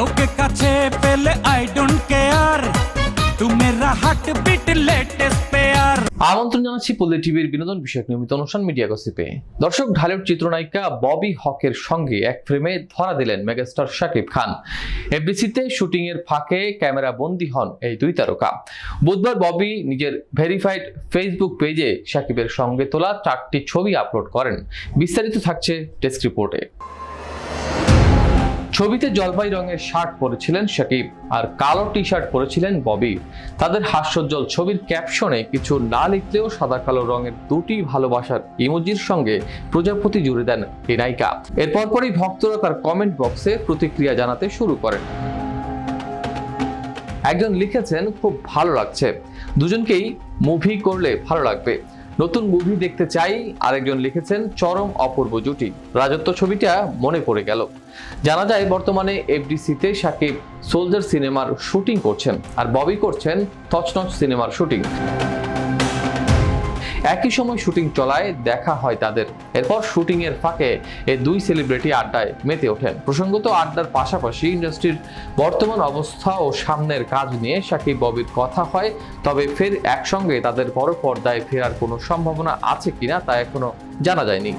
তোকে কাছে পেলে আই ডোন্ট কেয়ার তু মেরা হার্ট বিট লেটেস্ট পেয়ার আমন্ত্রণ জানাচ্ছি টিভির বিনোদন বিষয়ক নিয়মিত অনুষ্ঠান মিডিয়া গসিপে দর্শক ঢালিউড চিত্রনায়িকা ববি হকের সঙ্গে এক ফ্রেমে ধরা দিলেন মেগাস্টার শাকিব খান। এফডিসিতে শুটিং এর ফাঁকে ক্যামেরা বন্দী হন এই দুই তারকা। বুধবার ববি নিজের ভেরিফাইড ফেসবুক পেজে শাকিবের সঙ্গে তোলা চারটি ছবি আপলোড করেন। বিস্তারিত থাকছে ডেস্ক রিপোর্টে ছবিতে জলপাই রঙের শার্ট পরেছিলেন শাকিব আর কালো টি শার্ট পরেছিলেন ববি। তাদের হাস্যোজ্জ্বল ছবির ক্যাপশনে কিছু না লিখলেও সাদা কালো রঙের দুটি ভালোবাসার ইমোজির সঙ্গে প্রজাপতি জুড়ে দেন এই নায়িকা এরপর পরই ভক্তরা তার কমেন্ট বক্সে প্রতিক্রিয়া জানাতে শুরু করেন। একজন লিখেছেন, খুব ভালো লাগছে। দুজনকেই মুভি করলে ভালো লাগবে। নতুন মুভি দেখতে চাই, আরেকজন লিখেছেন, চরম অপূর্ব জুটি। রাজত্ব ছবিটা মনে পড়ে গেল। জানা যায়, বর্তমানে এফডিসিতে সাকিব সোলজার সিনেমার শুটিং করছেন, আর ববি করছেন তছনছ সিনেমার শুটিং একই সময় শুটিং চলায় দেখা হয় তাদের। এরপর শুটিং এর ফাঁকে এই দুই সেলিব্রিটি আড্ডায় মেতে ওঠেন। প্রসঙ্গত আড্ডার পাশাপাশি ইন্ডাস্ট্রির বর্তমান অবস্থা ও সামনের কাজ নিয়ে সাকিব ববির কথা হয়, তবে ফের একসঙ্গে তাদের বড় পর্দায় ফেরার কোনো সম্ভাবনা আছে কিনা তা এখনও জানা যায়নি।